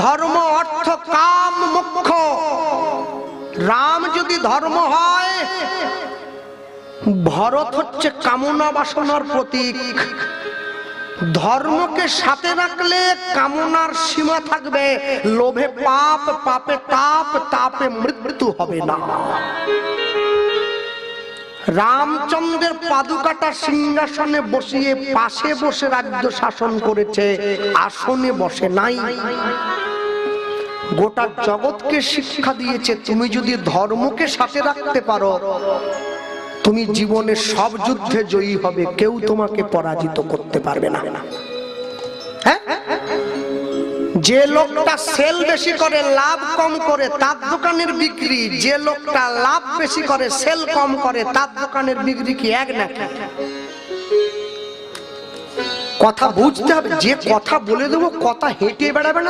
ধর্ম অর্থ কাম মুখ্য। রাম যদি ধর্ম হয়, ভরত হচ্ছে কামনা বাসনার প্রতীক। ধর্মকে সাথে রাখলে কামনার সীমা থাকবে। লোভে পাপ, পাপে তাপ, তাপে মৃত্যু হবে না। রামচন্দ্রের পাদুকাটা সিংহাসনে বসিয়ে পাশে বসে রাজ্য শাসন করেছে, আসনে বসে নাই। গোটা জগৎকে শিক্ষা দিয়েছে, তুমি যদি ধর্মকে সাথে রাখতে পারো, তুমি জীবনে সব যুদ্ধে জয়ী হবে, কেউ তোমাকে পরাজিত করতে পারবে না হ্যাঁ? যে লোকটা সেল বেশি করে, লাভ কম করে, তার দোকানের বিক্রি, যে লোকটা লাভ বেশি করে, সেল কম করে, তার দোকানের বিক্রি কি এক নাকি কথা বুঝতে হবে, যে কথা বলে দেবো, কথা হেঁটে বেড়াবে না